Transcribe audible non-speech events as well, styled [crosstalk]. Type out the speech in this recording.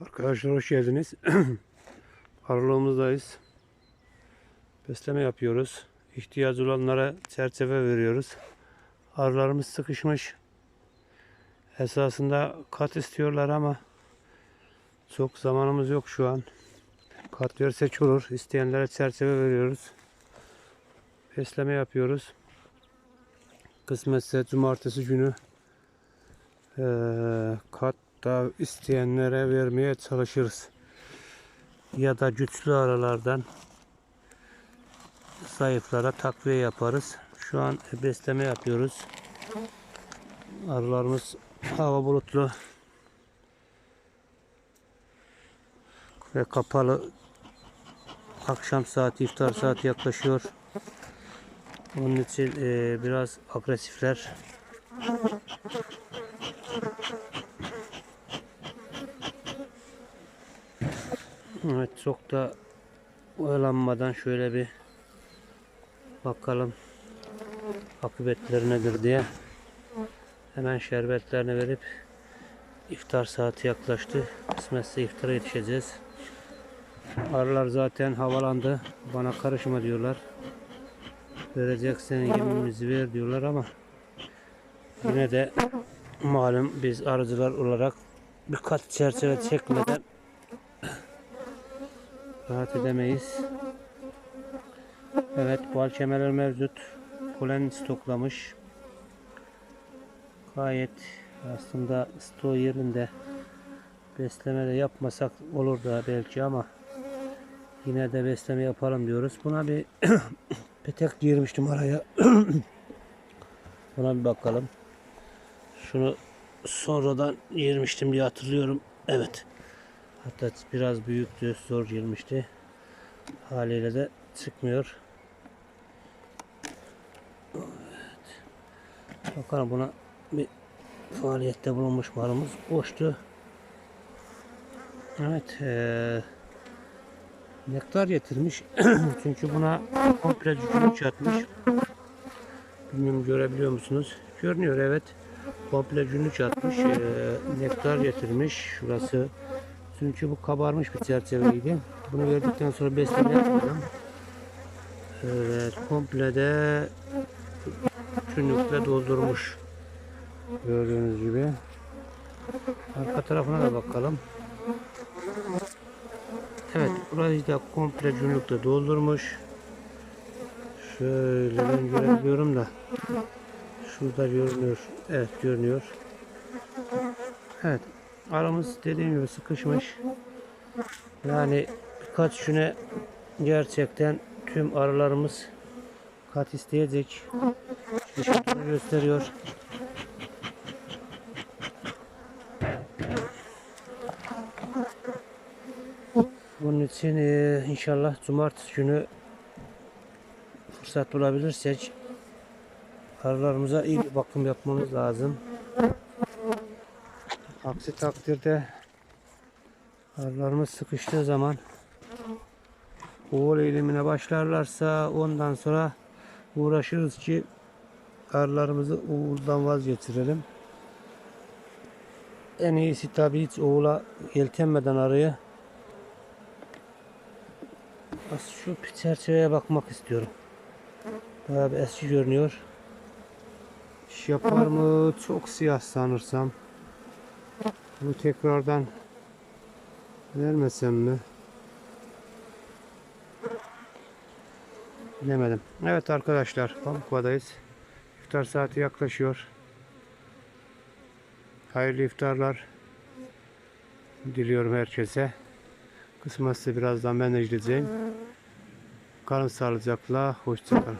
Arkadaşlar hoş geldiniz. [clears throat] Aralığımızdayız. Besleme yapıyoruz. İhtiyacı olanlara çerçeve veriyoruz. Arılarımız sıkışmış. Esasında kat istiyorlar ama çok zamanımız yok şu an. Kat versek olur. İsteyenlere çerçeve veriyoruz. Besleme yapıyoruz. Kısmetse cumartesi günü eee kat da isteyenlere vermeye çalışırız. Ya da güçlü aralardan zayıflara takviye yaparız. Şu an besleme yapıyoruz. Arılarımız hava bulutlu ve kapalı. Akşam saati, iftar saati yaklaşıyor. Onun için eee, biraz agresifler. Evet çok da oyalanmadan şöyle bir bakalım akıbetleri nedir diye hemen şerbetlerini verip iftar saati yaklaştı. Kısmetse iftara yetişeceğiz. Arılar zaten havalandı. Bana karışma diyorlar. Vereceksen yemimizi ver diyorlar ama yine de malum biz arıcılar olarak bir kat çerçeve çekmeden rahat edemeyiz. Evet bal kemerler mevcut. Polen stoklamış. Gayet aslında sto yerinde besleme de yapmasak olur da belki ama yine de besleme yapalım diyoruz. Buna bir [coughs] petek girmiştim araya. [coughs] Buna bir bakalım. Şunu sonradan girmiştim diye hatırlıyorum. Evet. Hatta biraz büyüktü, zor girmişti. Haliyle de çıkmıyor. Evet. Bakalım buna bir faaliyette bulunmuş malımız boştu. Evet, eee nektar getirmiş. [clears throat] Çünkü buna komple cücülük atmış. Bilmiyorum görebiliyor musunuz? Görünüyor evet. Komple cücülük atmış. Eee, nektar getirmiş. Şurası çünkü bu kabarmış bir çerçeveydi. Bunu verdikten sonra besleme yapmadım. Evet, komple de tünükle doldurmuş. Gördüğünüz gibi. Arka tarafına da bakalım. Evet, burayı da komple cünlükle doldurmuş. Şöyle ben görebiliyorum da. Şurada görünüyor. Evet, görünüyor. Evet, aramız dediğim gibi sıkışmış. Yani birkaç güne gerçekten tüm arılarımız kat isteyecek. Şişatını gösteriyor. Bunun için eee, inşallah cumartesi günü fırsat bulabilirsek arılarımıza iyi bir bakım yapmamız lazım. Aksi takdirde arılarımız sıkıştığı zaman oğul eğilimine başlarlarsa ondan sonra uğraşırız ki arılarımızı oğuldan vazgeçirelim. En iyisi tabii hiç oğula yeltenmeden arıyı şu çerçeveye bakmak istiyorum. Bayağı bir eski görünüyor. Yapar mı? Çok siyah sanırsam. Bu tekrardan vermesem mi? Bilemedim. Evet arkadaşlar Pamukva'dayız. İftar saati yaklaşıyor. Hayırlı iftarlar diliyorum herkese. Kısmetse birazdan ben de gideceğim. Kalın sağlıcakla. Hoşçakalın.